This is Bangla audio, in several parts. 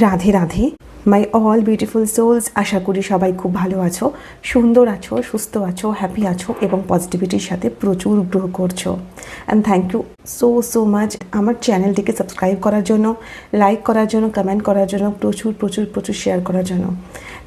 Radhe Radhe. My all beautiful souls আশা করি সবাই খুব ভালো আছো, সুন্দর আছো, সুস্থ আছো হ্যাপি আছো এবং পজিটিভিটির সাথে প্রচুর গ্রো করছ। And thank you so so much আমার চ্যানেলটিকে সাবস্ক্রাইব করার জন্য লাইক করার জন্য কমেন্ট করার জন্য, প্রচুর প্রচুর প্রচুর শেয়ার করার জন্য।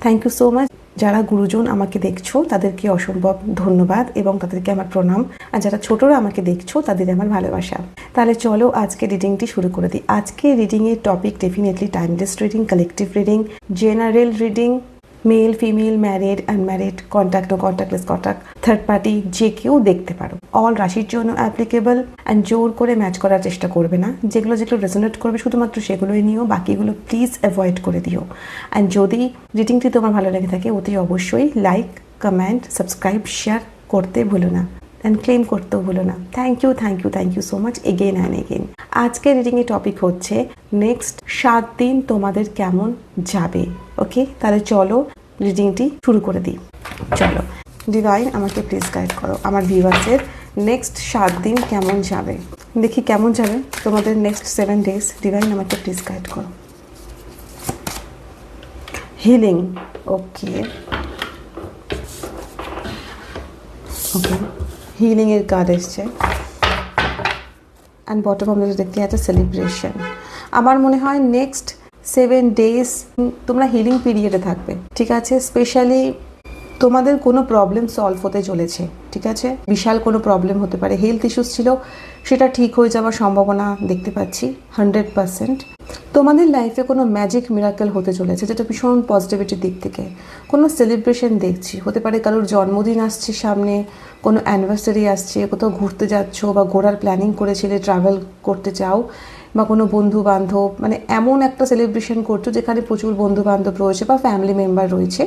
থ্যাংক ইউ সো মাচ যারা গুরুজন আমাকে দেখছ, তাদেরকে অসম্ভব ধন্যবাদ এবং তাদেরকে আমার প্রণাম। আর যারা ছোটরা আমাকে দেখছ, তাদের আমার ভালোবাসা। তাহলে চলো আজকে রিডিংটি শুরু করে দিই। আজকে রিডিংয়ের topic definitely timeless reading collective reading general reading male female married unmarried contact ও কন্ট্যাক্টলেস কন্ট্যাক্ট থার্ড পার্টি যে কেউ দেখতে পারো। অল রাশির জন্য অ্যাপ্লিকেবল অ্যান্ড জোর করে ম্যাচ করার চেষ্টা করবে না। যেগুলো যেগুলো রেজোনেট করবে, শুধুমাত্র সেগুলোই নিও, বাকিগুলো প্লিজ অ্যাভয়েড করে দিও। অ্যান্ড যদি রিডিংটি তোমার ভালো লেগে থাকে, অতি অবশ্যই লাইক কমেন্ট সাবস্ক্রাইব শেয়ার করতে ভুলো না। অ্যান্ড ক্লেম করতেও ভুলো না। Thank you thank you thank you so much again and again আজকে রিডিংয়ের টপিক হচ্ছে নেক্সট সাত দিন তোমাদের কেমন যাবে? ওকে তাহলে চলো রিডিংটি শুরু করে দিই। চলো ডিভাইন আমাকে প্লিজ গাইড করো, আমার ভিউয়ার্সের নেক্সট সাত দিন কেমন যাবে? দেখি কেমন যাবে। তোমাদের নেক্সট সেভেন ডেজ ডিভাইন আমাকে প্লিজ গাইড করো। হিলিং ওকে ওকে হিলিংয়ের কার্ড এসছে অ্যান্ড বটম আমরা দেখতে আছে সেলিব্রেশন আমার মনে হয় নেক্সট সেভেন ডেজ তোমরা হিলিং পিরিয়ডে থাকবে। ঠিক আছে? স্পেশালি তোমাদের কোনো প্রবলেম সলভ হতে চলেছে, ঠিক আছে? বিশাল কোনো প্রবলেম হতে পারে। হেলথ ইস্যুস ছিল, সেটা ঠিক হয়ে যাওয়ার সম্ভাবনা দেখতে পাচ্ছি হান্ড্রেড পারসেন্ট তোমাদের লাইফে কোনো ম্যাজিক মিরাকেল হতে চলেছে, যেটা ভীষণ পজিটিভিটির দিক থেকে। কোনো সেলিব্রেশন দেখছি, হতে পারে কারোর জন্মদিন আসছে সামনে, কোনো অ্যানিভার্সারি আসছে, কোথাও ঘুরতে যাচ্ছ বা ঘোরার প্ল্যানিং করেছিলে ট্রাভেল করতে চাও বা কোনো বন্ধু বান্ধব মানে এমন একটা সেলিব্রেশন করছ যেখানে প্রচুর বন্ধু বান্ধব রয়েছে বা ফ্যামিলি মেম্বার রয়েছে,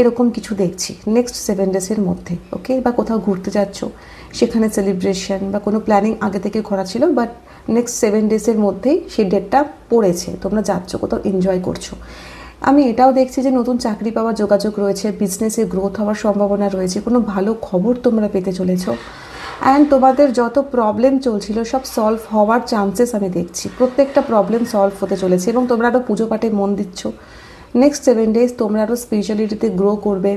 এরকম কিছু দেখছি নেক্সট সেভেন ডেসের মধ্যে ওকে বা কোথাও ঘুরতে যাচ্ছ, সেখানে সেলিব্রেশন বা কোনো প্ল্যানিং আগে থেকে করা ছিল বাট নেক্সট সেভেন ডেসের মধ্যেই সেই ডেটটা পড়েছে, তোমরা যাচ্ছ, কোথাও এনজয় করছ। আমি এটাও দেখছি যে নতুন চাকরি পাওয়ার যোগাযোগ রয়েছে বিজনেসে গ্রোথ হওয়ার সম্ভাবনা রয়েছে, কোনো ভালো খবর তোমরা পেতে চলেছো অ্যান্ড তোমাদের যত প্রবলেম চলছিল, সব সলভ হওয়ার চান্সেস আমি দেখছি। প্রত্যেকটা প্রবলেম সলভ হতে চলেছে এবং তোমরা আরও পুজো পাঠে মন দিচ্ছ। নেক্সট সেভেন ডেজ তোমরা আরও স্পিরিচুয়ালিটিতে গ্রো করবে।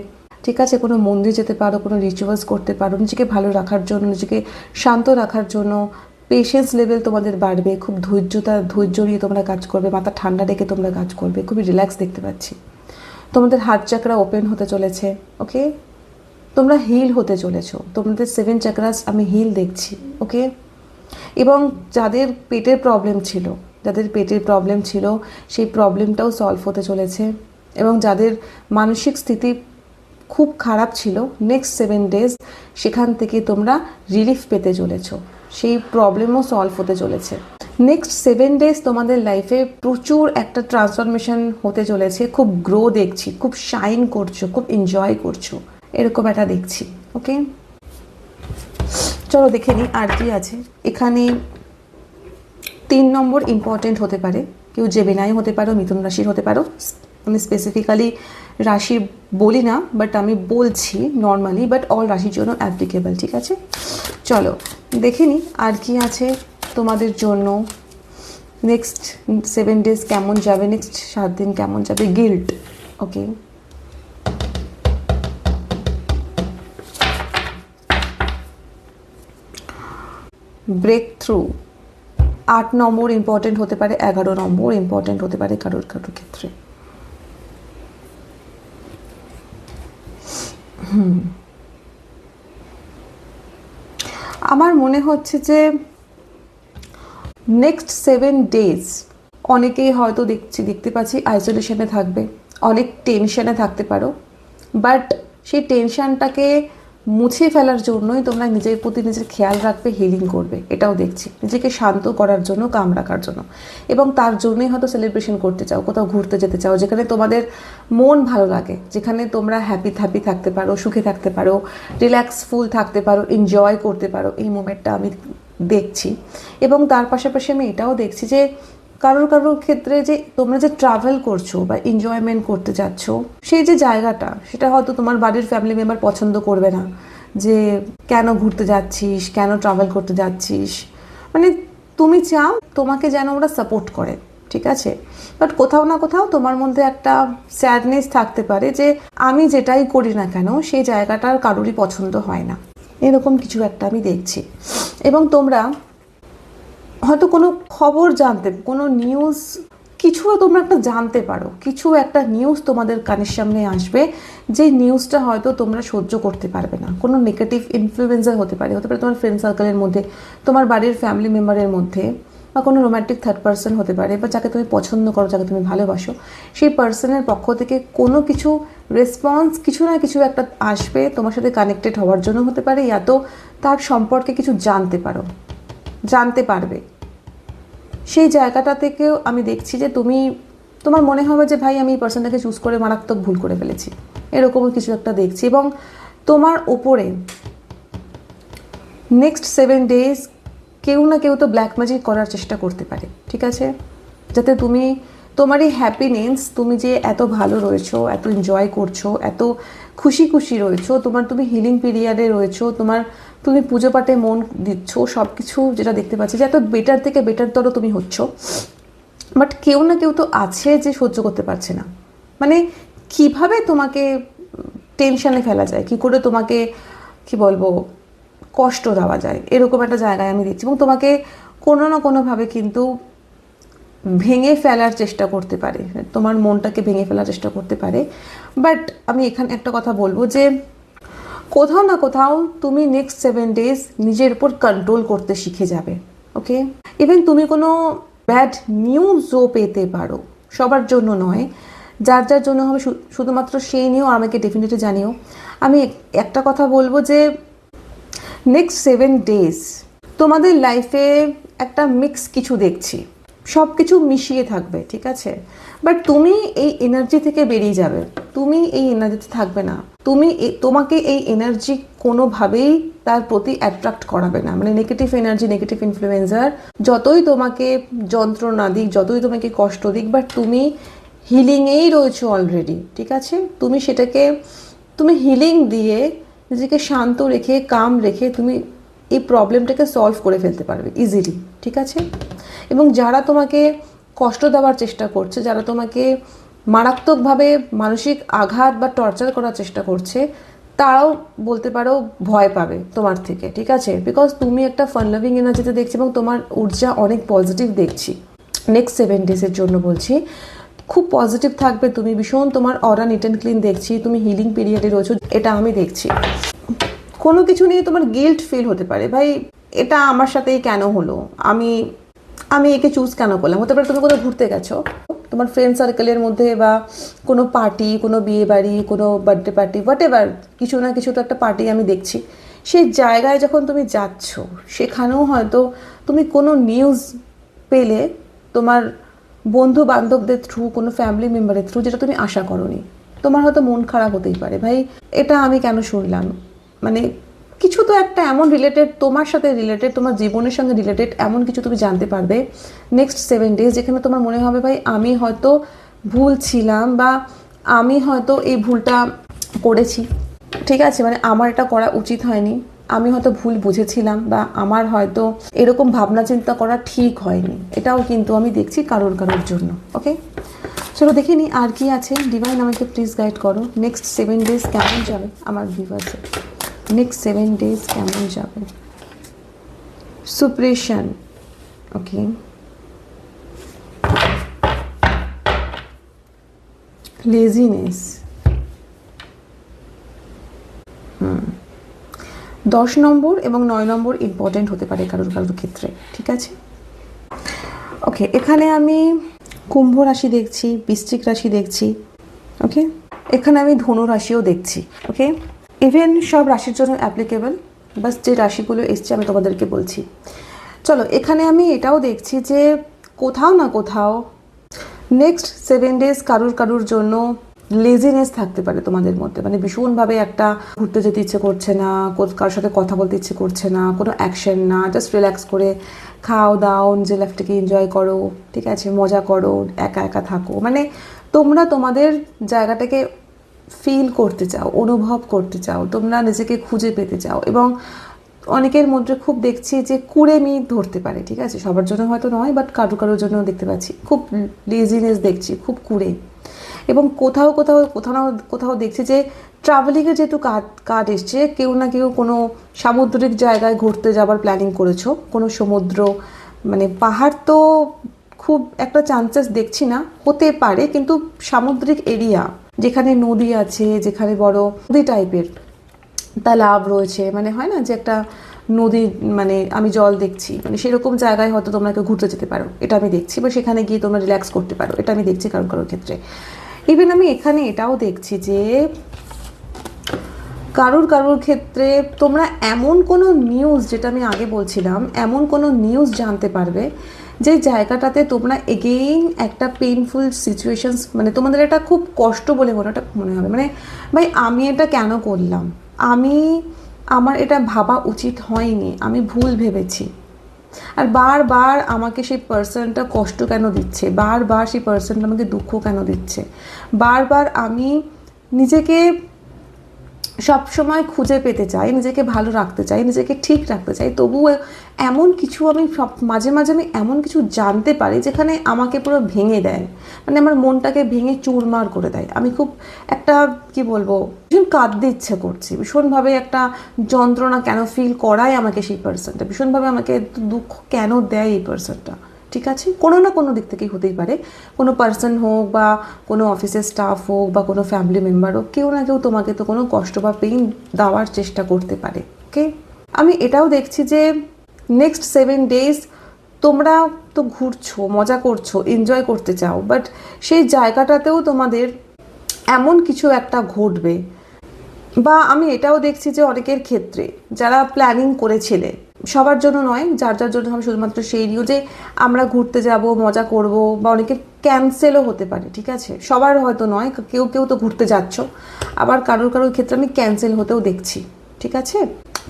ঠিক আছে, কোনো মন্দির যেতে পারো, কোনো রিচুয়ালস করতে পারো, নিজেকে ভালো রাখার জন্য, নিজেকে শান্ত রাখার জন্য। পেশেন্স লেভেল তোমাদের বাড়বে, খুব ধৈর্যতা, ধৈর্য নিয়ে তোমরা কাজ করবে, মাথা ঠান্ডা রেখে তোমরা কাজ করবে, খুবই রিল্যাক্স দেখতে পাচ্ছি। তোমাদের হার্ট চাকরা ওপেন হতে চলেছে ওকে তোমরা হিল হতে চলেছো। তোমাদের সেভেন চাকরাস আমি হিল দেখছি ওকে এবং যাদের পেটের প্রবলেম ছিল, যাদের পেটের প্রবলেম ছিল, সেই প্রবলেমটাও সলভ হতে চলেছে। এবং যাদের মানসিক স্থিতি খুব খারাপ ছিল নেক্সট সেভেন ডেজ সেখান থেকে তোমরা রিলিফ পেতে চলেছ। সেই প্রবলেমও সলভ হতে চলেছে। নেক্সট সেভেন ডেজ তোমাদের লাইফে প্রচুর একটা ট্রান্সফরমেশন হতে চলেছে। খুব গ্রো দেখছি, খুব শাইন করছ, খুব এনজয় করছ। এরকম একটা দেখছি ওকে চলো দেখে নিই আর কি আছে। এখানে তিন নম্বর ইম্পর্টেন্ট হতে পারে। কেউ জেবেনাই হতে পারো, মিথুন রাশির হতে পারো। আমি স্পেসিফিক্যালি রাশি বলি না বাট আমি বলছি নর্মালি বাট অল রাশির জন্য অ্যাপ্লিকেবল ঠিক আছে? চলো দেখে নিই আর কি আছে তোমাদের জন্য। নেক্সট সেভেন ডেজ কেমন যাবে? নেক্সট সাত দিন কেমন যাবে? গিল্ট ওকে ব্রেক থ্রু আট নম্বর ইম্পর্টেন্ট হতে পারে, এগারো নম্বর ইম্পর্টেন্ট হতে পারে কারোর কারোর ক্ষেত্রে। হুম। আমার মনে হচ্ছে যে নেক্সট সেভেন ডেজ অনেকেই হয়তো দেখছি, দেখতে পাচ্ছি আইসোলেশনে থাকবে। অনেক টেনশনে থাকতে পারো। বাট সেই টেনশনটাকে মুছে ফেলার জন্যই তোমরা নিজের প্রতি নিজের খেয়াল রাখবে হিলিং করবে। এটাও দেখছি। নিজেকে শান্ত করার জন্য, কাম রাখার জন্য। এবং তার জন্যই হয়তো সেলিব্রেশন করতে চাও, কোথাও ঘুরতে যেতে চাও, যেখানে তোমাদের মন ভালো লাগে, যেখানে তোমরা হ্যাপি থ্যাপি থাকতে পারো, সুখে থাকতে পারো রিল্যাক্সফুল থাকতে পারো এনজয় করতে পারো, এই মোমেন্টটা আমি দেখছি। এবং তার পাশাপাশি আমি এটাও দেখছি যে কারোর কারোর ক্ষেত্রে যে তোমরা যে ট্রাভেল করছ বা এনজয়মেন্ট করতে যাচ্ছ, সেই যে জায়গাটা, সেটা হয়তো তোমার বাড়ির ফ্যামিলি মেম্বার পছন্দ করবে না। যে কেন ঘুরতে যাচ্ছিস, কেন ট্রাভেল করতে যাচ্ছিস? মানে তুমি চাও তোমাকে যেন ওরা সাপোর্ট করে, ঠিক আছে? বাট কোথাও না কোথাও তোমার মধ্যে একটা স্যাডনেস থাকতে পারে যে আমি যেটাই করি না কেন, সেই জায়গাটার কারোরই পছন্দ হয় না। এরকম কিছু একটা আমি দেখছি। এবং তোমরা হয়তো কোনো খবর জানতে, কোনো নিউজ কিছু তোমরা একটা জানতে পারো। কিছু একটা নিউজ তোমাদের কানের সামনে আসবে, যে নিউজটা হয়তো তোমরা সহ্য করতে পারবে না। কোনো নেগেটিভ ইনফ্লুয়েন্সার হতে পারে হতে পারে তোমার ফ্রেন্ড সার্কেলের মধ্যে, তোমার বাড়ির ফ্যামিলি মেম্বারের মধ্যে, বা কোনো রোম্যান্টিক থার্ড পার্সন হতে পারে, বা যাকে তুমি পছন্দ করো, যাকে তুমি ভালোবাসো, সেই পার্সনের পক্ষ থেকে কোনো কিছু রেসপন্স কিছু না কিছু একটা আসবে তোমার সাথে কানেক্টেড হওয়ার জন্য হতে পারে ইয়া তো তার সম্পর্কে কিছু জানতে পারো। জানতে পারবে। সেই জায়গাটা থেকেও আমি দেখছি যে তুমি, তোমার মনে হবে যে ভাই আমি এই পার্সনটাকে চুজ করে মারাত্মক ভুল করে ফেলেছি। এরকমও কিছু একটা দেখছি এবং তোমার ওপরে নেক্সট সেভেন ডেজ কেউ না কেউ তো ব্ল্যাক ম্যাজিক করার চেষ্টা করতে পারে, ঠিক আছে? যাতে তুমি তোমার এই হ্যাপিনেস তুমি যে এত ভালো রয়েছো, এত এনজয় করছ, এত খুশি খুশি রয়েছো, তোমার তুমি হিলিং পিরিয়ডে রয়েছো, তোমার তুমি পুজো পাঠে মন দিচ্ছ সব কিছু যেটা দেখতে পাচ্ছি যে এত বেটার থেকে বেটারতর তুমি হচ্ছ। বাট কেউ না কেউ তো আছে যে সহ্য করতে পারছে না। মানে কীভাবে তোমাকে টেনশানে ফেলা যায়? কি করে তোমাকে, কি বলব, কষ্ট দেওয়া যায়? এরকম একটা জায়গায় আমি দিচ্ছি এবং তোমাকে কোনো না কোনোভাবে কিন্তু ভেঙে ফেলার চেষ্টা করতে পারে, তোমার মনটাকে ভেঙে ফেলার চেষ্টা করতে পারে। বাট আমি এখানে একটা কথা বলব যে, কোথাও না কোথাও তুমি নেক্সট সেভেন ডেজ নিজের উপর কন্ট্রোল করতে শিখে যাবে ওকে ইভেন তুমি কোনো ব্যাড নিউজও পেতে পারো, সবার জন্য নয়। যার যার জন্য হবে শুধুমাত্র সেই নিয়েও আমাকে ডেফিনেটলি জানিও। আমি এক- একটা কথা বলব যে নেক্সট সেভেন ডেজ তোমাদের লাইফে একটা মিক্স কিছু দেখছি। সব কিছু মিশিয়ে থাকবে, ঠিক আছে? বাট তুমি এই এনার্জি থেকে বেরিয়ে যাবে। তুমি এই এনার্জিতে থাকবে না। তুমি তোমাকে এই এনার্জি কোনোভাবেই তার প্রতি অ্যাট্রাক্ট করাবে না। মানে নেগেটিভ এনার্জি নেগেটিভ ইনফ্লুয়েন্সার যতই তোমাকে যন্ত্রণা দিক, যতই তোমাকে কষ্ট দিক বাট তুমি হিলিংয়েই রয়েছো অলরেডি ঠিক আছে? তুমি সেটাকে, তুমি হিলিং দিয়ে নিজেকে শান্ত রেখে কাম রেখে তুমি এই প্রবলেমটাকে সলভ করে ফেলতে পারবে ইজিলি ঠিক আছে? এবং যারা তোমাকে কষ্ট দেওয়ার চেষ্টা করছে, যারা তোমাকে মারাত্মকভাবে মানসিক আঘাত বা টর্চার করার চেষ্টা করছে, তারাও বলতে পারো ভয় পাবে তোমার থেকে, ঠিক আছে? বিকজ তুমি একটা ফান লাভিং এনার্জিতে দেখছি এবং তোমার ঊর্জা অনেক পজিটিভ দেখছি। নেক্সট সেভেন ডেজের জন্য বলছি, খুব পজিটিভ থাকবে তুমি, ভীষণ তোমার অরা নিট অ্যান্ড ক্লিন দেখছি, তুমি হিলিং পিরিয়ডে রয়েছো, এটা আমি দেখছি। কোনো কিছু নিয়ে তোমার গিল্ট ফিল হতে পারে। ভাই, এটা আমার সাথেই কেন হলো? আমি আমি একে চুজ কেন করলাম? হতে পারে তুমি কোথাও ঘুরতে গেছো। তোমার ফ্রেন্ড সার্কেলের মধ্যে বা কোনো পার্টি কোনো বিয়ে বাড়ি, কোনো বার্থডে পার্টি হোয়াট এভার কিছু না কিছু তো একটা পার্টি আমি দেখছি। সেই জায়গায় যখন তুমি যাচ্ছ, সেখানেও হয়তো তুমি কোনো নিউজ পেলে তোমার বন্ধু বান্ধবদের থ্রু কোনো ফ্যামিলি মেম্বারের থ্রু যেটা তুমি আশা করনি। তোমার হয়তো মন খারাপ হতেই পারে। ভাই, এটা আমি কেন শুনলাম? মানে কিছু তো একটা এমন রিলেটেড তোমার সাথে রিলেটেড তোমার জীবনের সঙ্গে রিলেটেড এমন কিছু তুমি জানতে পারবে নেক্সট সেভেন ডেজ যেখানে তোমার মনে হবে, ভাই, আমি হয়তো ভুল ছিলাম বা আমি হয়তো এই ভুলটা করেছি। ঠিক আছে মানে আমার এটা করা উচিত হয়নি। আমি হয়তো ভুল বুঝেছিলাম বা আমার হয়তো এরকম ভাবনা চিন্তা করা ঠিক হয়নি। এটাও কিন্তু আমি দেখছি কারোর কারোর জন্য ওকে চলো দেখিনি আর কি আছে। ডিভাইন আমাকে প্লিজ গাইড করো। নেক্সট সেভেন ডেজ কেমন যাবে আমার ভিভার্সে নেক্সট সেভেন ডেজ কেমন যাবে? সুপ্রেশন ওকে লেজিনেস দশ নম্বর এবং নয় নম্বর ইম্পর্টেন্ট হতে পারে কারোর কারোর ক্ষেত্রে, ঠিক আছে? ওকে এখানে আমি কুম্ভ রাশি দেখছি, বৃশ্চিক রাশি দেখছি ওকে এখানে আমি ধনু রাশিও দেখছি ওকে ইভেন সব রাশির জন্য অ্যাপ্লিকেবল বাস যে রাশিগুলো এসছে আমি তোমাদেরকে বলছি। চলো, এখানে আমি এটাও দেখছি যে কোথাও না কোথাও নেক্সট সেভেন ডেজ কারুর কারুর জন্য লেজিনেস থাকতে পারে তোমাদের মধ্যে। মানে ভীষণভাবে একটা ঘুরতে যেতে ইচ্ছে করছে না কারোর সাথে কথা বলতে ইচ্ছে করছে না, কোনো অ্যাকশন না জাস্ট রিল্যাক্স করে খাও দাও, নিজের লাইফটাকে এনজয় করো, ঠিক আছে? মজা করো, একা একা থাকো। মানে তোমরা তোমাদের জায়গাটাকে ফিল করতে চাও, অনুভব করতে চাও, তোমরা নিজেকে খুঁজে পেতে চাও এবং অনেকের মধ্যে খুব দেখছি যে কুড়েমি ধরতে পারে, ঠিক আছে? সবার জন্য হয়তো নয় বাট কারও কারোর জন্য দেখতে পাচ্ছি। খুব লেজিনেস দেখছি, খুব কুড়ে। এবং কোথাও কোথাও কোথাও কোথাও দেখছি যে ট্রাভেলিংয়ের যেহেতু কার্ড কার্ড এসছে, কেউ না কেউ কোনো সামুদ্রিক জায়গায় ঘুরতে যাবার প্ল্যানিং করেছ, কোনো সমুদ্র মানে পাহাড় তো খুব একটা চান্সেস দেখছি না, হতে পারে, কিন্তু সামুদ্রিক এরিয়া যেখানে নদী আছে, যেখানে বড় নদী টাইপের তালাব রয়েছে। মানে হয় না যে একটা নদী মানে আমি জল দেখছি মানে সেরকম জায়গায় হয়তো তোমরা কেউ ঘুরতে যেতে পারো। এটা আমি দেখছি, বা সেখানে গিয়ে তোমরা রিল্যাক্স করতে পারো। এটা আমি দেখছি কারোর কারোর ক্ষেত্রে। ইভেন আমি এখানে এটাও দেখছি যে, কারোর কারোর ক্ষেত্রে তোমরা এমন কোনো নিউজ যেটা আমি আগে বলছিলাম, এমন কোনো নিউজ জানতে পারবে যে জায়গাটাতে তোমরা এগেইন একটা পেইনফুল সিচুয়েশনস মানে তোমাদের এটা খুব কষ্ট বলে মনে এটা মনে হবে। মানে ভাই, আমি এটা কেন করলাম? আমি, আমার এটা ভাবা উচিত হয়নি। আমি ভুল ভেবেছি। আর বারবার আমাকে সেই পার্সনটা কষ্ট কেন দিচ্ছে? বারবার সেই পার্সনটা আমাকে দুঃখ কেন দিচ্ছে? বারবার আমি নিজেকে সব সময় খুঁজে পেতে চাই, নিজেকে ভালো রাখতে চাই, নিজেকে ঠিক রাখতে চাই। তবুও এমন কিছু আমি সব, মাঝে মাঝে আমি এমন কিছু জানতে পারি যেখানে আমাকে পুরো ভেঙে দেয়। মানে আমার মনটাকে ভেঙে চুরমার করে দেয়। আমি খুব একটা, কি বলব, ভীষণ কাঁদতে ইচ্ছে করছি। ভীষণভাবে একটা যন্ত্রণা কেন ফিল করায় আমাকে সেই পার্সনটা ভীষণভাবে আমাকে দুঃখ কেন দেয় এই পার্সনটা ঠিক আছে? কোনো না কোনো দিক থেকেই হতেই পারে। কোনো পার্সন হোক বা কোনো অফিসের স্টাফ হোক বা কোনো ফ্যামিলি মেম্বার হোক, কেউ না কেউ তোমাকে তো কোনো কষ্ট বা পেইন দেওয়ার চেষ্টা করতে পারে ওকে আমি এটাও দেখছি যে নেক্সট সেভেন ডেজ তোমরা তো ঘুরছো, মজা করছ এনজয় করতে চাও বাট সেই জায়গাটাতেও তোমাদের এমন কিছু একটা ঘটবে। বা আমি এটাও দেখছি যে অনেকের ক্ষেত্রে যারা প্ল্যানিং করেছিলে সবার জন্য নয়, যার যার জন্য আমি শুধুমাত্র সেই নিউ যে আমরা ঘুরতে যাব, মজা করব বা অনেকে ক্যান্সেলও হতে পারে, ঠিক আছে? সবার হয়তো নয় কেউ কেউ তো ঘুরতে যাচ্ছ। আবার কারোর কারোর ক্ষেত্রে আমি ক্যান্সেল হতেও দেখছি, ঠিক আছে?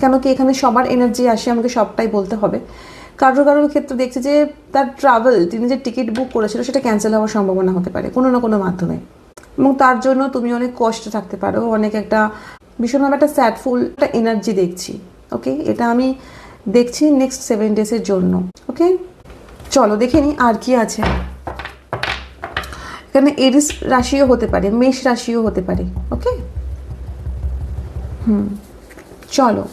কেন কি এখানে সবার এনার্জি আসে, আমাকে সবটাই বলতে হবে। কারোর কারোর ক্ষেত্রে দেখছি যে তার ট্রাভেল তিনি যে টিকিট বুক করেছিল, সেটা ক্যান্সেল হওয়ার সম্ভাবনা হতে পারে, কোনো না কোনো মাধ্যমে। এবং তার জন্য তুমি অনেক কষ্ট থাকতে পারো, অনেক একটা ভীষণভাবে একটা স্যাডফুল একটা এনার্জি দেখছি ওকে এটা আমি দেখছি নেক্সট সেভেন ডেজের জন্য ওকে চলো, দেখে নিই আর কি আছে। এখানে এরিস রাশিও হতে পারে, মেষ রাশিও হতে পারে ওকে হুম, চলো।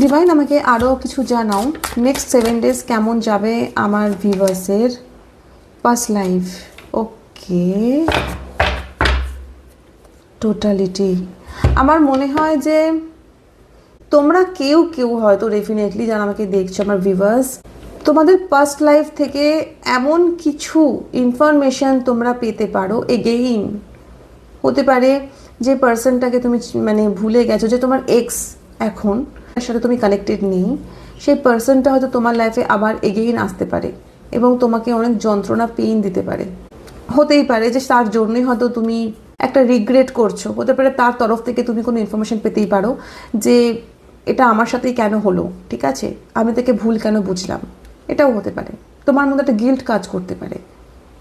ডিভাইন আমাকে আরও কিছু জানাও। নেক্সট সেভেন ডেজ কেমন যাবে আমার ভিভার্সের পাস লাইফ ওকে টোটালিটি আমার মনে হয় যে তোমরা কেউ কেউ হয়তো ডেফিনেটলি যারা আমাকে দেখছ, আমার ভিভার্স তোমাদের পাস্ট লাইফ থেকে এমন কিছু ইনফরমেশন তোমরা পেতে পারো। এগেইন হতে পারে যে পার্সনটাকে তুমি মানে ভুলে গেছো, যে তোমার এক্স এখন, তার সাথে তুমি কানেক্টেড নেই, সেই পার্সনটা হয়তো তোমার লাইফে আবার এগেইন আসতে পারে এবং তোমাকে অনেক যন্ত্রণা পেইন দিতে পারে। হতেই পারে যে তার জন্যই হয়তো তুমি একটা রিগ্রেট করছ, হতে পারে তার তরফ থেকে তুমি কোনো ইনফরমেশন পেতেই পারো যে এটা আমার সাথেই কেন হলো, ঠিক আছে? আমি তাকে ভুল কেন বুঝলাম? এটাও হতে পারে। তোমার মধ্যে একটা গিল্ট কাজ করতে পারে।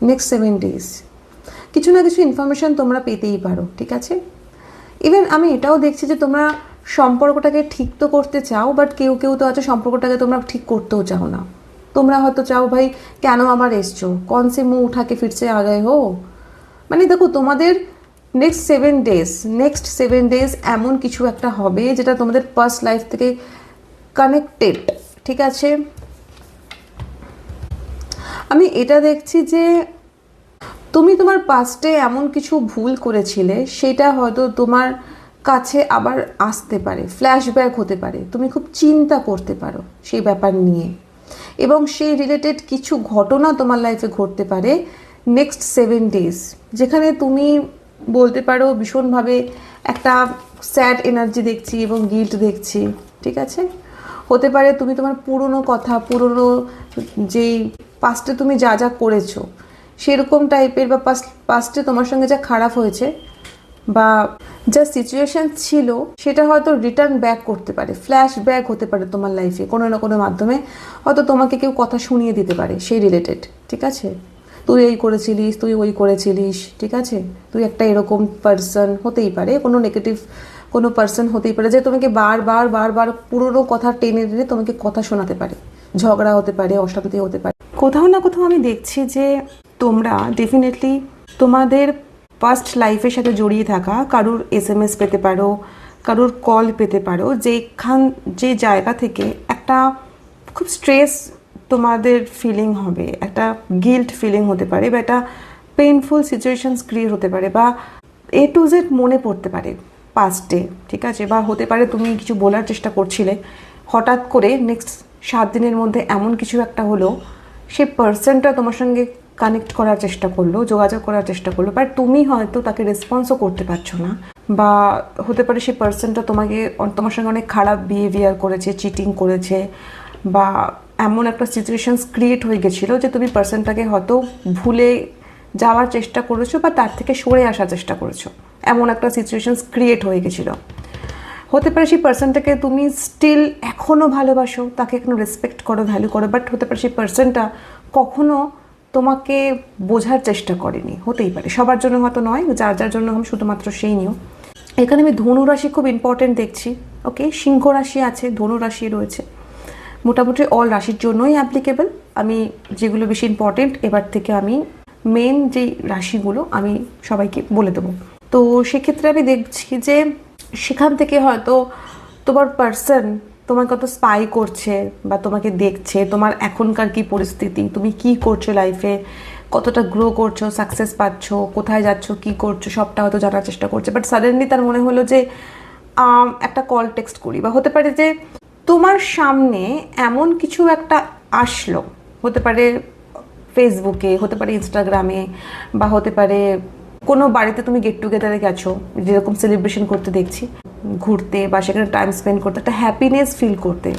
নেক্সট সেভেন ডেজ কিছু না কিছু ইনফরমেশন তোমরা পেতেই পারো, ঠিক আছে? ইভেন আমি এটাও দেখছি যে তোমরা সম্পর্কটাকে ঠিক তো করতে চাও বাট কেউ কেউ তো আছে সম্পর্কটাকে তোমরা ঠিক করতেও চাও না। তোমরা হয়তো চাও, ভাই, কেন আমার এসছো? কন সে মুখ উঠাকে ফিরছে আগায় হো? মানে দেখো, তোমাদের next seven days next seven days এমন কিছু একটা হবে যেটা তোমাদের পাস্ট লাইফ থেকে কানেক্টেড ঠিক আছে? আমি এটা দেখছি যে তুমি তোমার পাস্টে এমন কিছু ভুল করেছিলে, সেটা হয়তো তোমার কাছে আবার আসতে পারে ফ্ল্যাশব্যাক হতে পারে। তুমি খুব চিন্তা করতে পারো সেই ব্যাপার নিয়ে। এবং সেই রিলেটেড কিছু ঘটনা তোমার লাইফে ঘটতে পারে নেক্সট সেভেন ডেজ যেখানে তুমি বলতে পারো, ভীষণভাবে একটা স্যাড এনার্জি দেখছি এবং গিল্ট দেখছি, ঠিক আছে? হতে পারে তুমি তোমার পুরনো কথা, পুরনো যেই পাস্টে তুমি যা যা করেছ, সেরকম টাইপের বা পাস্টে তোমার সঙ্গে যা খারাপ হয়েছে বা যা সিচুয়েশান ছিল, সেটা হয়তো রিটার্ন ব্যাক করতে পারে ফ্ল্যাশ ব্যাক হতে পারে তোমার লাইফে কোনো না কোনো মাধ্যমে, হয়তো তোমাকে কেউ কথা শুনিয়ে দিতে পারে, সেই রিলেটেড ঠিক আছে? তুই এই করেছিলিস, তুই ওই করেছিলিস, ঠিক আছে? তুই একটা এরকম পার্সন হতেই পারে, কোনো নেগেটিভ কোনো পার্সন হতেই পারে, যে তোমাকে বারবার বারবার পুরনো কথা টেনে টেনে তোমাকে কথা শোনাতে পারে। ঝগড়া হতে পারে, অশান্তি হতে পারে। কোথাও না কোথাও আমি দেখছি যে তোমরা ডেফিনেটলি তোমাদের ফার্স্ট লাইফের সাথে জড়িয়ে থাকা, কারুর এস এম এস পেতে পারো, কারুর কল পেতে পারো যেখান যে জায়গা থেকে একটা খুব স্ট্রেস তোমাদের ফিলিং হবে। একটা গিল্ট ফিলিং হতে পারে বা একটা পেইনফুল সিচুয়েশনস ক্রিয়েট হতে পারে বা এ টু জেড মনে পড়তে পারে পাস্টে ঠিক আছে? বা হতে পারে তুমি কিছু বলার চেষ্টা করছিলে, হঠাৎ করে নেক্সট সাত দিনের মধ্যে এমন কিছু একটা হলো সেই পার্সনটা তোমার সঙ্গে কানেক্ট করার চেষ্টা করল, যোগাযোগ করার চেষ্টা করল বাট তুমি হয়তো তাকে রেসপন্সও করতে পারছ না। বা হতে পারে সেই পার্সনটা তোমাকে, তোমার সঙ্গে অনেক খারাপ বিহেভিয়ার করেছে চিটিং করেছে, বা এমন একটা সিচুয়েশনস ক্রিয়েট হয়ে গেছিল যে তুমি পার্সনটাকে হয়তো ভুলে যাওয়ার চেষ্টা করেছ বা তার থেকে সরে আসার চেষ্টা করেছ। এমন একটা সিচুয়েশনস ক্রিয়েট হয়ে গেছিল। হতে পারে সেই পার্সনটাকে তুমি স্টিল এখনও ভালোবাসো, তাকে এখনও রেসপেক্ট করো ভ্যালু করো বাট হতে পারে সেই পার্সনটা কখনো তোমাকে বোঝার চেষ্টা করেনি। হতেই পারে। সবার জন্য হয়তো নয়, যার যার জন্য আমি শুধুমাত্র সেই নিও। এখানে আমি ধনু রাশি খুব ইম্পর্টেন্ট দেখছি ওকে সিংহ রাশি আছে, ধনু রাশি রয়েছে। মোটামুটি অল রাশির জন্যই অ্যাপ্লিকেবল আমি যেগুলো বেশি ইম্পর্টেন্ট এবার থেকে আমি মেন যেই রাশিগুলো আমি সবাইকে বলে দেবো। তো সেক্ষেত্রে আমি দেখছি যে সেখান থেকে হয়তো তোমার পার্সন তোমার কত স্পাই করছে বা তোমাকে দেখছে, তোমার এখনকার কি পরিস্থিতি, তুমি কি করছ লাইফে কতটা গ্রো করছ সাকসেস পাচ্ছ, কোথায় যাচ্ছ, কি করছ, সবটা হয়তো জানার চেষ্টা করছে। বাট সাডেনলি তার মনে হলো যে একটা কল টেক্সট করি। বা হতে পারে যে তোমার সামনে এমন কিছু একটা আসলো। হতে পারে ফেসবুকে হতে পারে ইনস্টাগ্রামে বা হতে পারে কোনো বাড়িতে তুমি গেট টুগেদারে গেছো, যেরকম সেলিব্রেশন করতে দেখছি, ঘুরতে বা সেখানে টাইম স্পেন্ড করতে, একটা হ্যাপিনেস ফিল করতে।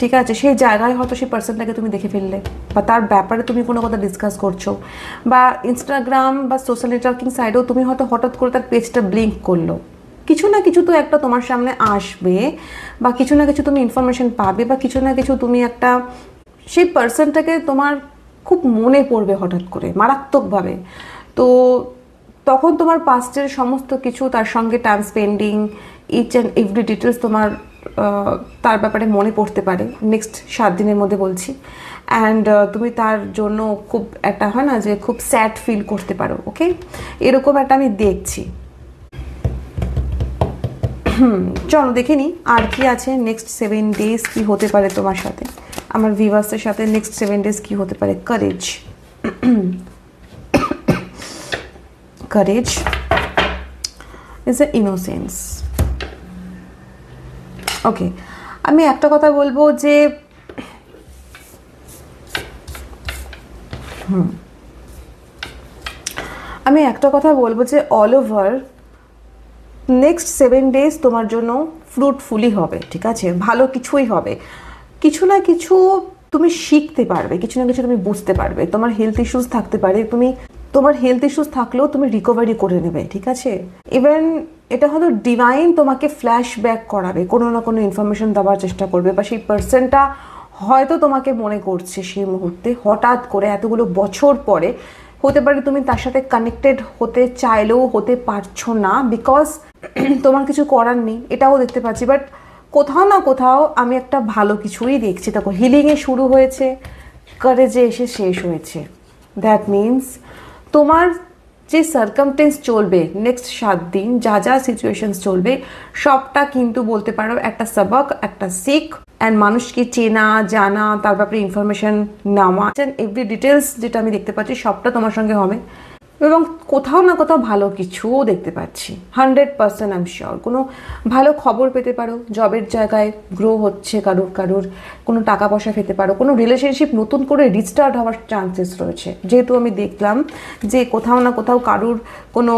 ঠিক আছে? সেই জায়গায় হয়তো সেই পার্সনটাকে তুমি দেখে ফেললে, বা তার ব্যাপারে তুমি কোনো কথা ডিসকাস করছ, বা ইনস্টাগ্রাম বা সোশ্যাল নেটওয়ার্কিং সাইডেও তুমি হয়তো হঠাৎ করে তার পেজটা ব্লিঙ্ক করল। কিছু না কিছু তো একটা তোমার সামনে আসবে বা কিছু না কিছু তুমি ইনফরমেশন পাবে বা কিছু না কিছু তুমি একটা সেই পার্সনটাকে তোমার খুব মনে পড়বে হঠাৎ করে, মারাত্মকভাবে। তো তখন তোমার পাস্টের সমস্ত কিছু তার সঙ্গে time spending each and every details তোমার তার ব্যাপারে মনে পড়তে পারে নেক্সট সাত দিনের মধ্যে বলছি। অ্যান্ড তুমি তার জন্য খুব একটা হয় না যে খুব স্যাড ফিল করতে পারো ওকে এরকম একটা আমি দেখছি। চলো দেখে নিই আর কি আছে নেক্সট সেভেন ডেজ কি হতে পারে তোমার সাথে। আমার ভিভার্সের সাথে নেক্সট সেভেন ডেজ কি হতে পারে? Courage courage is a innocence okay আমি একটা কথা বলব যে, হুম, আমি একটা কথা বলব যে all over next seven days তোমার জন্য ফ্রুটফুলি হবে, ঠিক আছে? ভালো কিছুই হবে। কিছু না কিছু তুমি শিখতে পারবে, কিছু না কিছু তুমি বুঝতে পারবে। তোমার হেলথ ইস্যুস থাকতে পারে, তুমি, তোমার হেলথ ইস্যুস থাকলেও তুমি রিকভারি করে নেবে, ঠিক আছে? ইভেন এটা হলো ডিভাইন তোমাকে ফ্ল্যাশ ব্যাক করাবে, কোনো না কোনো ইনফরমেশন দেওয়ার চেষ্টা করবে বা সেই পার্সনটা হয়তো তোমাকে মনে করছে সেই মুহূর্তে। হঠাৎ করে এতগুলো বছর পরে হতে পারে তুমি তার সাথে কানেক্টেড হতে চাইলেও হতে পারছ না বিকজ তোমার কিছু করার নেই, এটাও দেখতে পাচ্ছি। বাট কোথাও না কোথাও আমি একটা ভালো কিছুই দেখছি। দেখো হিলিংয়ে শুরু হয়েছে কারেজে এসে শেষ হয়েছে। দ্যাট মিন্স তোমার যে সার্কামটেন্স চলবে নেক্সট সাত দিন যা যা সিচুয়েশনস চলবে, সবটা কিন্তু বলতে পারো একটা সবক, একটা শিখ অ্যান্ড মানুষকে চেনা, জানা তার ব্যাপারে ইনফরমেশন নেওয়া। এভরি ডিটেলস যেটা আমি দেখতে পাচ্ছি সবটা তোমার সঙ্গে হবে। এবং কোথাও না কোথাও ভালো কিছুও দেখতে পাচ্ছি। হান্ড্রেড পার্সেন্ট আম শিওর কোনো ভালো খবর পেতে পারো জবের জায়গায় গ্রো হচ্ছে কারোর কারোর, কোনো টাকা পয়সা পেতে পারো, কোনো রিলেশনশিপ নতুন করে রিস্টার্ট হওয়ার চান্সেস রয়েছে। যেহেতু আমি দেখলাম যে কোথাও না কোথাও কারোর কোনো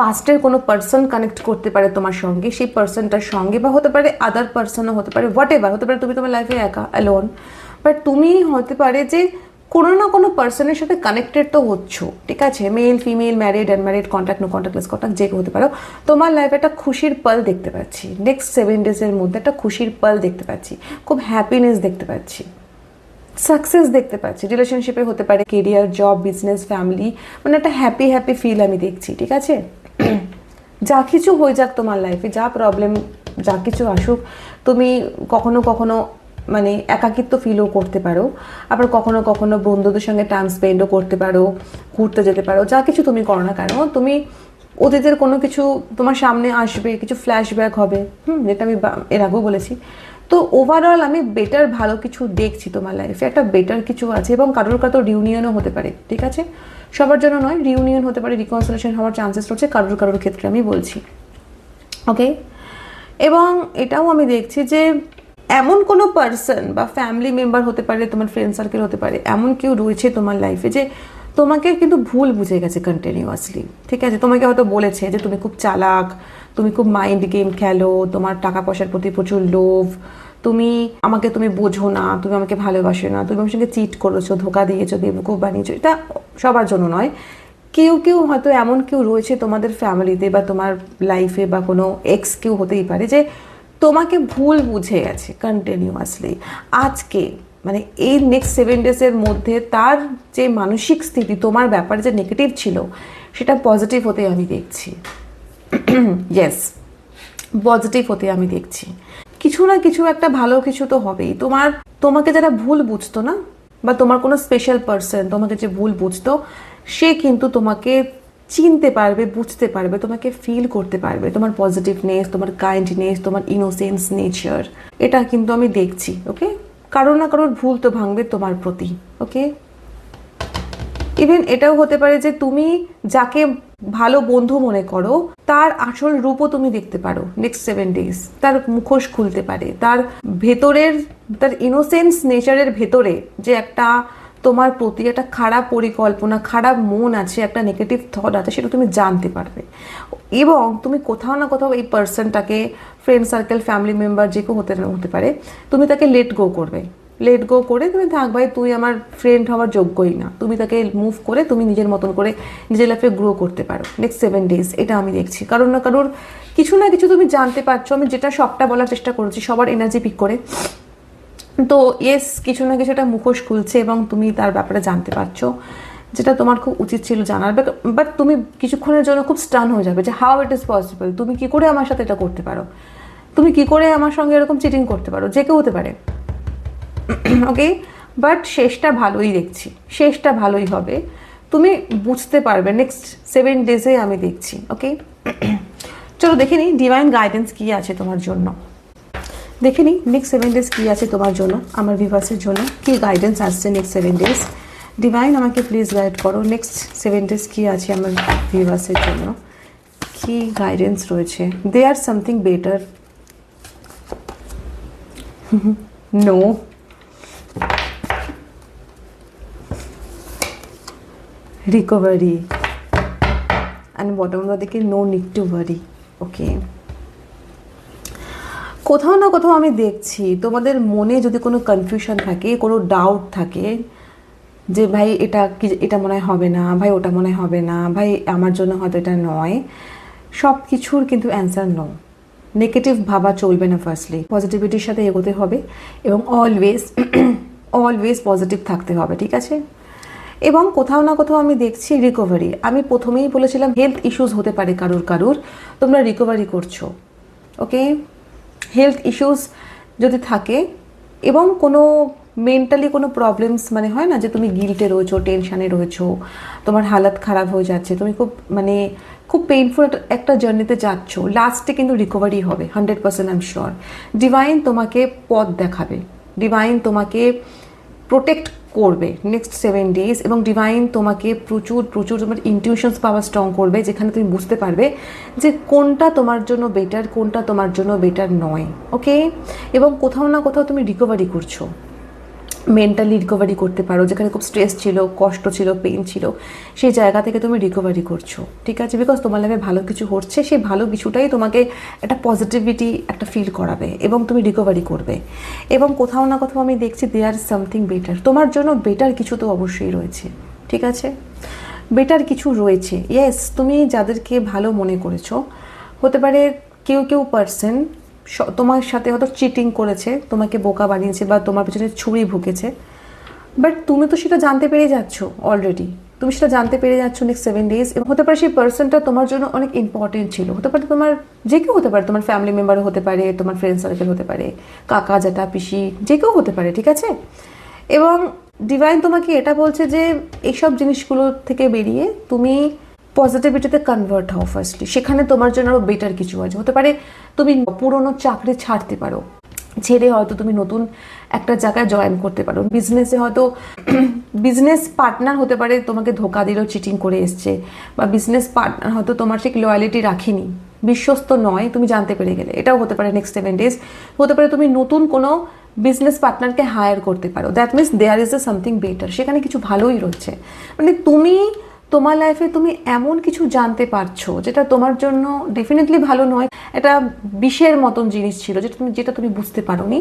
পাস্টের কোনো পার্সন কানেক্ট করতে পারে তোমার সঙ্গে, সেই পার্সনটার সঙ্গে বা হতে পারে আদার পার্সনও হতে পারে হোয়াট এভার হতে পারে তুমি তোমার লাইফে একা অ্যালোন বাট তুমি হতে পারে যে কোনো না কোনো পার্সনের সাথে কানেক্টেড তো হচ্ছ, ঠিক আছে? Male female married unmarried contact no contactless contact যে হতে পারো। তোমার লাইফে একটা খুশির পাল দেখতে পাচ্ছি। নেক্সট সেভেন ডেজের মধ্যে একটা খুশির পাল দেখতে পাচ্ছি। খুব হ্যাপিনেস দেখতে পাচ্ছি। সাকসেস দেখতে পাচ্ছি। রিলেশনশিপে হতে পারে কেরিয়ার জব বিজনেস ফ্যামিলি মানে একটা হ্যাপি হ্যাপি ফিল আমি দেখছি, ঠিক আছে? যা কিছু হয়ে যাক তোমার লাইফে যা প্রবলেম যা কিছু আসুক, তুমি কখনো কখনো মানে একাকিত্ব ফিলও করতে পারো। আবার কখনো কখনো বন্ধুদের সঙ্গে টাইম স্পেন্ডও করতে পারো, ঘুরতে যেতে পারো, যা কিছু তুমি করো না কেন, তুমি অতীতের কোনো কিছু তোমার সামনে আসবে, কিছু ফ্ল্যাশব্যাক হবে, হুম, যেটা আমি এর আগেও বলেছি। তো ওভারঅল আমি বেটার ভালো কিছু দেখছি তোমার লাইফে একটা বেটার কিছু আছে এবং কারোর কারোর রিউনিয়নও হতে পারে, ঠিক আছে? সবার জন্য নয় রিউনিয়ন হতে পারে রিকনসিলেশন হওয়ার চান্সেস রয়েছে কারোর কারোর ক্ষেত্রে, আমি বলছি। ওকে এবং এটাও আমি দেখছি যে এমন কোনো পার্সন বা ফ্যামিলি মেম্বার হতে পারে, তোমার ফ্রেন্ড সার্কেল হতে পারে, এমন কেউ রয়েছে তোমার লাইফে যে তোমাকে কিন্তু ভুল বুঝে গেছে কন্টিনিউয়াসলি ঠিক আছে? তোমাকে হয়তো বলেছে যে তুমি খুব চালাক, তুমি খুব মাইন্ড গেম খেলো, তোমার টাকা পয়সার প্রতি প্রচুর লোভ, তুমি আমাকে তুমি বোঝো না, তুমি আমাকে ভালোবাসো না, তুমি আমার সঙ্গে চিট করেছ, ধোকা দিয়েছ বেবকুফ বানিয়েছো, এটা সবার জন্য নয়। কেউ কেউ হয়তো এমন কেউ রয়েছে তোমাদের ফ্যামিলিতে বা তোমার লাইফে বা কোনো এক্স কেউ হতেই পারে যে তোমাকে ভুল বুঝে গেছে কন্টিনিউয়াসলি আজকে মানে এই নেক্সট সেভেন ডেজের মধ্যে তার যে মানসিক স্থিতি, তোমার ব্যাপারে যে নেগেটিভ ছিল, সেটা পজিটিভ হতে আমি দেখছি। ইয়েস পজিটিভ হতে আমি দেখছি। কিছু না কিছু একটা ভালো কিছু তো হবেই। তোমার, তোমাকে যারা ভুল বুঝতো না, বা তোমার কোনো স্পেশাল পার্সন তোমাকে যে ভুল বুঝতো, সে কিন্তু তোমাকে চিনতে পারবে, বুঝতে পারবে, তোমাকে ফিল করতে পারবে। তোমার পজিটিভনেস তোমার কাইন্ডনেস তোমার ইনোসেন্স নেচার এটা কিন্তু আমি দেখছি ওকে কারোর না কারোর ভুল তো ভাঙবে তোমার প্রতি ওকে ইভেন এটাও হতে পারে যে তুমি যাকে ভালো বন্ধু মনে করো, তার আসল রূপও তুমি দেখতে পারো নেক্সট সেভেন ডেজ তার মুখোশ খুলতে পারে, তার ভেতরের, তার ইনোসেন্স নেচারের ভেতরে যে একটা তোমার প্রতি একটা খারাপ পরিকল্পনা, খারাপ মন আছে, একটা নেগেটিভ থট আছে, সেটা তুমি জানতে পারবে। এবং তুমি কোথাও না কোথাও এই পার্সনটাকে ফ্রেন্ড সার্কেল ফ্যামিলি মেম্বার যে কেউ হতে হতে পারে, তুমি তাকে লেট গো করবে। লেট গো করে তুমি থাক, ভাই, তুই আমার ফ্রেন্ড হওয়ার যোগ্যই না। তুমি তাকে মুভ করে তুমি নিজের মতন করে নিজের লাইফে গ্রো করতে পারো। নেক্সট সেভেন ডেজ এটা আমি দেখছি। কারণ না কারোর কিছু না কিছু তুমি জানতে পারছ। আমি যেটা সবটা বলার চেষ্টা করেছি, সবার এনার্জি পিক করে। তো ইয়েস কিছু না কিছু একটা মুখোশ খুলছে এবং তুমি তার ব্যাপারে জানতে পারছ। যেটা তোমার খুব উচিত ছিল জানার। বাট তুমি কিছুক্ষণের জন্য খুব স্টান হয়ে যাবে যে হাউ ইট ইজ পসিবল তুমি কি করে আমার সাথে এটা করতে পারো? তুমি কি করে আমার সঙ্গে এরকম চিটিং করতে পারো? যে কেউ হতে পারে। ওকে বাট শেষটা ভালোই দেখছি। শেষটা ভালোই হবে। তুমি বুঝতে পারবে। নেক্সট সেভেন ডেজে আমি দেখছি। ওকে চলো দেখে নিই। ডিভাইন গাইডেন্স কী আছে তোমার জন্য? দেখে নিই নেক্সট সেভেন ডেজ কী আছে তোমার জন্য, আমার ভিভার্সের জন্য, কী গাইডেন্স আসছে নেক্সট সেভেন ডেজ ডিভাইন আমাকে প্লিজ গাইড করো নেক্সট সেভেন ডেজ কী আছে আমার ভিভার্সের জন্য? কী গাইডেন্স রয়েছে? They are something better no recovery and bottom দিকে no need to worry okay কোথাও না কোথাও আমি দেখছি, তোমাদের মনে যদি কোনো কনফিউশন থাকে, কোনো ডাউট থাকে, যে ভাই এটা কি, এটা মনে হয় হবে না, ভাই ওটা মনে হবে না, ভাই আমার জন্য হয়তো এটা নয় সব কিছুর কিন্তু অ্যান্সার নো নেগেটিভ ভাবা চলবে না ফার্স্টলি পজিটিভিটির সাথে এগোতে হবে এবং অলওয়েজ অলওয়েজ পজিটিভ থাকতে হবে, ঠিক আছে? এবং কোথাও না কোথাও আমি দেখছি রিকভারি আমি প্রথমেই বলেছিলাম হেলথ ইস্যুস হতে পারে কারুর কারুর, তোমরা রিকভারি করছ ওকে হেলথ ইস্যুস যদি থাকে এবং কোনো মেন্টালি কোনো প্রবলেমস মানে হয় না যে তুমি গিল্টে রয়েছো টেনশানে রয়েছো, তোমার হালাত খারাপ হয়ে যাচ্ছে, তুমি খুব মানে খুব পেইনফুল একটা জার্নিতে যাচ্ছ লাস্টে কিন্তু রিকভারি হবে hundred percent I am sure divine তোমাকে পথ দেখাবে। ডিভাইন তোমাকে প্রোটেক্ট করবে নেক্সট সেভেন ডেজ এবং ডিভাইন তোমাকে প্রচুর প্রচুর তোমার ইনটিউশনস পাওয়া স্ট্রং করবে যেখানে তুমি বুঝতে পারবে যে কোনটা তোমার জন্য বেটার কোনটা তোমার জন্য বেটার নয় ওকে এবং কোথাও না কোথাও তুমি রিকভারি করছ। মেন্টালি রিকভারি করতে পারো, যেখানে খুব স্ট্রেস ছিল, কষ্ট ছিল পেন ছিল, সেই জায়গা থেকে তুমি রিকভারি করছ, ঠিক আছে? বিকজ তোমার লাইফে ভালো কিছু হচ্ছে, সেই ভালো কিছুটাই তোমাকে একটা পজিটিভিটি একটা ফিল করাবে এবং তুমি রিকভারি করবে। এবং কোথাও না কোথাও আমি দেখছি দে আর সামথিং বেটার তোমার জন্য বেটার কিছু তো অবশ্যই রয়েছে, ঠিক আছে? বেটার কিছু রয়েছে ইয়েস তুমি যাদেরকে ভালো মনে করেছ, হতে পারে কেউ কেউ পার্সন তোমার সাথে হয়তো চিটিং করেছে, তোমাকে বোকা বানিয়েছে বা তোমার পিছনে ছুরি ভুকেছে বাট তুমি তো সেটা জানতে পেরে যাচ্ছ অলরেডি তুমি সেটা জানতে পেরে যাচ্ছ নেক্সট সেভেন ডেজ এবং হতে পারে সেই পার্সনটা তোমার জন্য অনেক ইম্পর্টেন্ট ছিল। হতে পারে তোমার যে কেউ হতে পারে, তোমার ফ্যামিলি মেম্বারও হতে পারে, তোমার ফ্রেন্ড সার্কেল হতে পারে, কাকা জ্যাঠা পিসি, যে কেউ হতে পারে, ঠিক আছে? এবং ডিভাইন তোমাকে এটা বলছে যে, এইসব জিনিসগুলো থেকে বেরিয়ে তুমি পজিটিভিটিতে কনভার্ট হও ফার্স্টলি সেখানে তোমার জন্য আরও বেটার কিছু আছে। হতে পারে তুমি পুরনো চাকরি ছাড়তে পারো। ছেড়ে হয়তো তুমি নতুন একটা জায়গায় জয়েন করতে পারো। বিজনেসে হয়তো বিজনেস পার্টনার হতে পারে, তোমাকে ধোকা দিলেও চিটিং করে এসছে। বা বিজনেস পার্টনার হয়তো তোমার ঠিক লয়ালিটি রাখেনি। বিশ্বস্ত নয়, তুমি জানতে পেরে গেলে। এটাও হতে পারে নেক্সট সেভেন ডেজ হতে পারে তুমি নতুন কোনো বিজনেস পার্টনারকে হায়ার করতে পারো। That means there is a something better সেখানে কিছু ভালোই রয়েছে। মানে তুমি তোমার লাইফে তুমি এমন কিছু জানতে পারছ যেটা তোমার জন্য ডেফিনেটলি ভালো নয়। এটা বিষের মতন জিনিস ছিল যেটা তুমি যেটা তুমি বুঝতে পারোনি।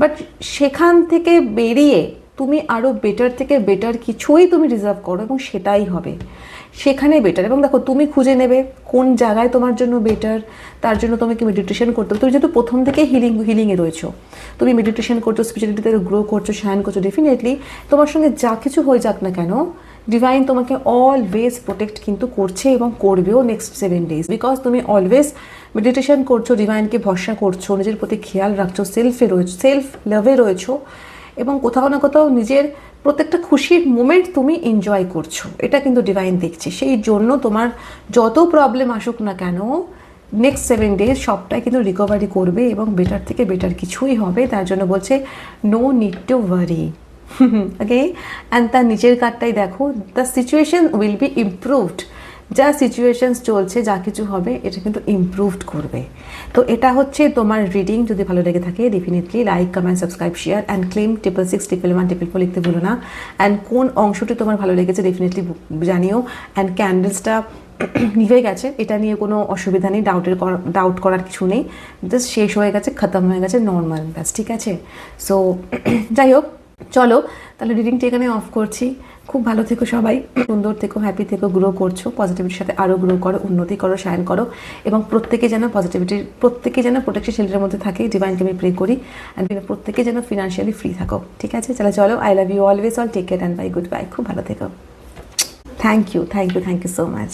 বাট সেখান থেকে বেরিয়ে তুমি আরও বেটার থেকে বেটার কিছুই তুমি রিজার্ভ করো এবং সেটাই হবে। সেখানে বেটার এবং দেখো, তুমি খুঁজে নেবে কোন জায়গায় তোমার জন্য বেটার তার জন্য তোমাকে মেডিটেশন করতে হবে। তুমি যেহেতু প্রথম থেকে হিলিং হিলিংয়ে রয়েছো, তুমি মেডিটেশন করছ স্পিরিচুয়ালিটিতে গ্রো করছ শায়ন করছ ডেফিনেটলি তোমার সঙ্গে যা কিছু হয়ে যাক না কেন ডিভাইন তোমাকে অলওয়েজ প্রোটেক্ট কিন্তু করছে এবং করবেও নেক্সট সেভেন ডেজ বিকজ তুমি অলওয়েজ মেডিটেশন করছ ডিভাইনকে ভরসা করছ, নিজের প্রতি খেয়াল রাখছো সেলফে রয়েছো সেলফ লাভে রয়েছো এবং কোথাও না কোথাও নিজের প্রত্যেকটা খুশির মোমেন্ট তুমি এনজয় করছ। এটা কিন্তু ডিভাইন দেখছে। সেই জন্য তোমার যত প্রবলেম আসুক না কেন নেক্সট সেভেন ডেজ সবটাই কিন্তু রিকভারি করবে এবং বেটার থেকে বেটার কিছুই হবে। তার জন্য বলছে no need to worry okay and তার নিচের কার্ডটাই দেখো the situation will be improved যা সিচুয়েশনস চলছে, যা কিছু হবে, এটা কিন্তু ইমপ্রুভড করবে। তো এটা হচ্ছে তোমার রিডিং যদি ভালো লেগে থাকে definitely like comment subscribe share and claim triple six triple one triple four লিখতে ভুলো না। অ্যান্ড কোন অংশটি তোমার ভালো লেগেছে ডেফিনেটলি জানিও। অ্যান্ড ক্যান্ডেলসটা নিভে গেছে, এটা নিয়ে কোনো অসুবিধা নেই ডাউটের ডাউট করার কিছু নেই। জাস্ট শেষ হয়ে গেছে, খতম হয়ে গেছে নর্মাল ব্যাস, ঠিক আছে? সো যাই হোক চলো, তাহলে রিডিংটি এখানে অফ করছি। খুব ভালো থেকো সবাই, সুন্দর থেকো হ্যাপি থেকো গ্রো করছ পজিটিভিটির সাথে আরও গ্রো করো, উন্নতি করো শায়ন করো এবং প্রত্যেকে যেন পজিটিভিটির প্রত্যেকে যেন প্রোটেকশন শেল্টারের মধ্যে থাকে ডিভাইনকে আমি প্রে করি অ্যান্ড প্রত্যেকে যেন ফিনান্সিয়ালি ফ্রি থাকো, ঠিক আছে? চলো চলো I love you always all take care and bye good bye খুব ভালো থেকো। Thank you thank you thank you so much